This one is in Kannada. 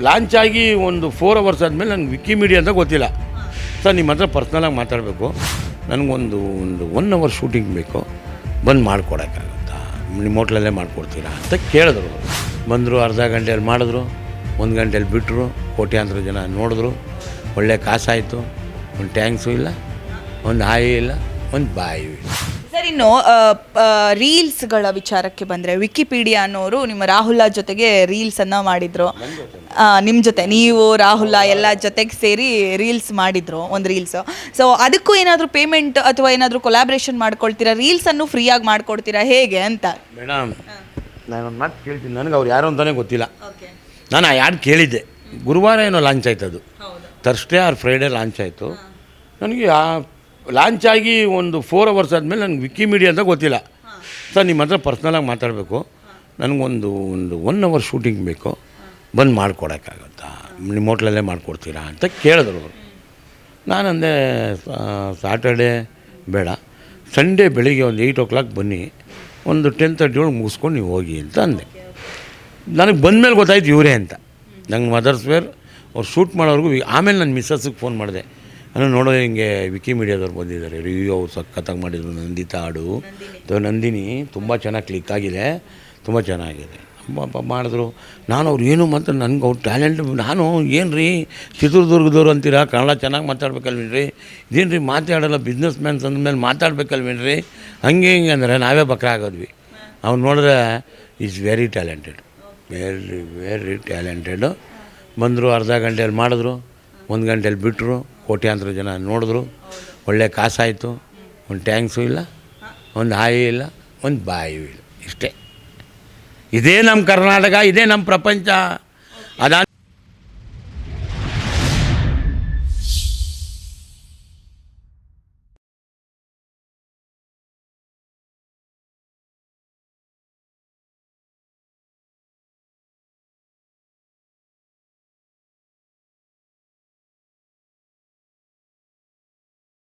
ಲಾಂಚ್ ಆಗಿ ಒಂದು ಫೋರ್ ಅವರ್ಸ್ ಆದಮೇಲೆ ನನಗೆ ವಿಕಿಮೀಡಿಯಾ ಅಂತ ಗೊತ್ತಿಲ್ಲ. ಸರ್ ನಿಮ್ಮ ಹತ್ರ ಪರ್ಸ್ನಲಾಗಿ ಮಾತಾಡಬೇಕು. ನನಗೊಂದು ಒಂದು ಒನ್ ಅವರ್ ಶೂಟಿಂಗ್ ಬೇಕು. ಬಂದು ಮಾಡಿಕೊಡೋಕ್ಕಾಗುತ್ತಾ? ನಿಮ್ಮ ಹೋಟ್ಲಲ್ಲೇ ಮಾಡಿಕೊಡ್ತೀರಾ ಅಂತ ಕೇಳಿದ್ರು. ಬಂದರು, ಅರ್ಧ ಗಂಟೆಯಲ್ಲಿ ಮಾಡಿದ್ರು. ಒಂದು ಗಂಟೆಯಲ್ಲಿ ಬಿಟ್ಟರು ಕೋಟ್ಯಾಂತರ ಜನ ನೋಡಿದ್ರು. ಒಳ್ಳೆ ಕಾಸಾಯಿತು. ಒಂದು ಟ್ಯಾಂಕ್ಸು ಇಲ್ಲ. ಒಂದು ಹಾಯಿ ಇಲ್ಲ. ಒಂದು ಬಾಯಿ ಇಲ್ಲ. ಸರ್ ಇನ್ನು ರೀಲ್ಸ್ಗಳ ವಿಚಾರಕ್ಕೆ ಬಂದರೆ ವಿಕಿಪೀಡಿಯಾ ಅನ್ನೋರು ನಿಮ್ಮ ರಾಹುಲ ಜೊತೆಗೆ ರೀಲ್ಸನ್ನು ಮಾಡಿದರು. ನಿಮ್ಮ ಜೊತೆ ನೀವು ರಾಹುಲ ಎಲ್ಲ ಜೊತೆಗೆ ಸೇರಿ ರೀಲ್ಸ್ ಮಾಡಿದರು ಒಂದು ರೀಲ್ಸು. ಸೊ ಅದಕ್ಕೂ ಏನಾದರೂ ಪೇಮೆಂಟ್ ಅಥವಾ ಏನಾದರೂ ಕೊಲಾಬ್ರೇಷನ್ ಮಾಡ್ಕೊಳ್ತೀರಾ? ರೀಲ್ಸನ್ನು ಫ್ರೀಯಾಗಿ ಮಾಡ್ಕೊಡ್ತೀರಾ? ಹೇಗೆ ಅಂತ? ಮೇಡಮ್ ನಾನು ಒಂದು ಮಾತು ಕೇಳ್ತೀನಿ. ನನಗೆ ಅವ್ರು ಯಾರು ಅಂತಲೇ ಗೊತ್ತಿಲ್ಲ. ನಾನು ಆ ಯಾರು ಕೇಳಿದ್ದೆ. ಗುರುವಾರ ಏನೋ ಲಾಂಚ್ ಆಯ್ತು ಅದು ಥರ್ಸ್ಡೇ ಆರ್ ಫ್ರೈಡೇ ಲಾಂಚ್ ಆಯಿತು. ನನಗೆ ಆ ಲಾಂಚ್ ಆಗಿ ಒಂದು ಫೋರ್ ಅವರ್ಸ್ ಆದಮೇಲೆ ನನಗೆ ವಿಕಿಮೀಡಿಯಾ ಅಂತ ಗೊತ್ತಿಲ್ಲ. ಸರ್ ನಿಮ್ಮ ಹತ್ರ ಪರ್ಸ್ನಲಾಗಿ ಮಾತಾಡಬೇಕು. ನನಗೊಂದು ಒಂದು ಒನ್ ಅವರ್ ಶೂಟಿಂಗ್ ಬೇಕು. ಬಂದು ಮಾಡಿಕೊಡೋಕ್ಕಾಗುತ್ತಾ? ನಿಮ್ಮ ಹೋಟ್ಲಲ್ಲೇ ಮಾಡಿಕೊಡ್ತೀರಾ ಅಂತ ಕೇಳಿದ್ರು ಅವರು. ನಾನಂದೆ ಸ್ಯಾಟರ್ಡೇ ಬೇಡ. ಸಂಡೇ ಬೆಳಿಗ್ಗೆ ಒಂದು ಏಯ್ಟ್ ಓ ಕ್ಲಾಕ್ ಬನ್ನಿ. ಒಂದು ಟೆನ್ ತರ್ಟಿ ಒಳಗೆ ಮುಗಿಸ್ಕೊಂಡು ನೀವು ಹೋಗಿ ಅಂತ ಅಂದೆ. ನನಗೆ ಬಂದಮೇಲೆ ಗೊತ್ತಾಯ್ತು ಇವರೇ ಅಂತ. ನಂಗೆ ಮದರ್ಸ್ ವೇರ್ ಅವ್ರು ಶೂಟ್ ಮಾಡೋರ್ಗು ಆಮೇಲೆ ನನ್ನ ಮಿಸ್ಸಸ್ಸಿಗೆ ಫೋನ್ ಮಾಡಿದೆ. ನಾನು ನೋಡೋ ಹಿಂಗೆ ವಿಕಿಮೀಡಿಯಾದವ್ರು ಬಂದಿದ್ದಾರೆ. ರಿವ್ಯೂ ಅವ್ರು ಸಖತ್ತಾಗಿ ಮಾಡಿದ್ರು, ನಂದಿತಾ ಹಾಡು. ಅಥವಾ ನಂದಿನಿ ತುಂಬ ಚೆನ್ನಾಗಿ ಕ್ಲಿಕ್ ಆಗಿದೆ. ತುಂಬ ಚೆನ್ನಾಗಿದೆ. ಪಾಪ ಮಾಡಿದ್ರು. ನಾನು ಅವ್ರು ಏನು ಮತ್ತು ನನಗೆ ಅವ್ರು ಟ್ಯಾಲೆಂಟ್ ನಾನು ಏನು ರೀ ಚಿತ್ರದುರ್ಗದವ್ರು ಅಂತೀರಾ? ಕನ್ನಡ ಚೆನ್ನಾಗಿ ಮಾತಾಡ್ಬೇಕಲ್ವೇನ್ರಿ? ಇದೇನು ರೀ ಮಾತಾಡಲ್ಲ ಬಿಸ್ನೆಸ್ ಮ್ಯಾನ್ಸ್ ಅಂದಮೇಲೆ ಮಾತಾಡ್ಬೇಕಲ್ವೇನ್ರಿ? ಹಂಗೆ ಹಿಂಗೆ ಅಂದರೆ ನಾವೇ ಬಕ್ರ ಆಗೋದ್ವಿ. ಅವ್ನು ನೋಡಿದ್ರೆ is very talented very very talented ಬಂದರು ಅರ್ಧ ಗಂಟೆಯಲ್ಲಿ ಮಾಡಿದ್ರು, ಒಂದು ಗಂಟೆಯಲ್ಲಿ ಬಿಟ್ಟರು ಕೋಟ್ಯಾಂತರ ಜನ ನೋಡಿದ್ರು. ಒಳ್ಳೆ ಕಾಸಾಯಿತು. ಒಂದು ಟ್ಯಾಂಕ್ಸು ಇಲ್ಲ, ಒಂದು ಹಾಯಿ ಇಲ್ಲ, ಒಂದು ಬಾಯಿ ಇಲ್ಲ. ಇಷ್ಟೇ. ಇದೇ ನಮ್ಮ ಕರ್ನಾಟಕ, ಇದೇ ನಮ್ಮ ಪ್ರಪಂಚ. ಅದಾದ